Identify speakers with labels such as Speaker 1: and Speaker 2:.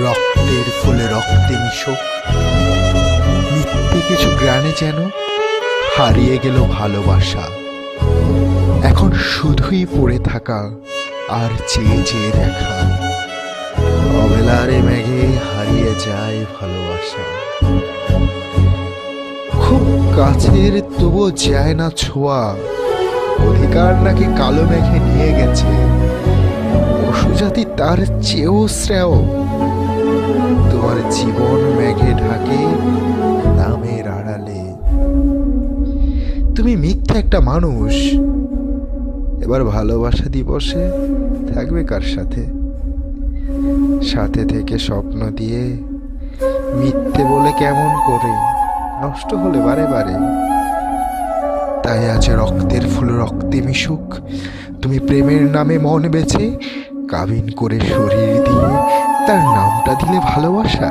Speaker 1: রক্তের ফুলে রক্তে মিশক মিথ্যে কিছু গ্রানে যেন হারিয়ে গেল ভালোবাসা। এখন শুধুই পড়ে থাকা আর চেয়ে চেয়ে দেখা। অবেলারে মেঘে হারিয়ে যায় ভালোবাসা। খুব কাছের তবু যায় না ছোঁয়া। অধিকার নাকি কালো মেঘে নিয়ে গেছে। পশুজাতি তার চেয়েও শ্রেয়। জীবন মেঘে ঢাকে নামের আড়ালে। তুমি মিথ্যা একটা মানুষ। এবার ভালোবাসা দিবসে থাকবে কার সাথে? সাথে থেকে স্বপ্ন দিয়ে মিথ্যে বলে কেমন করে? নষ্ট হলে বারে বারে। তাই আজ রক্তের ফুল রক্তে মিশুক। তুমি প্রেমের নামে মন বেছে কাবিন করে শরীর দিয়ে তার নামটা দিলে ভালোবাসা?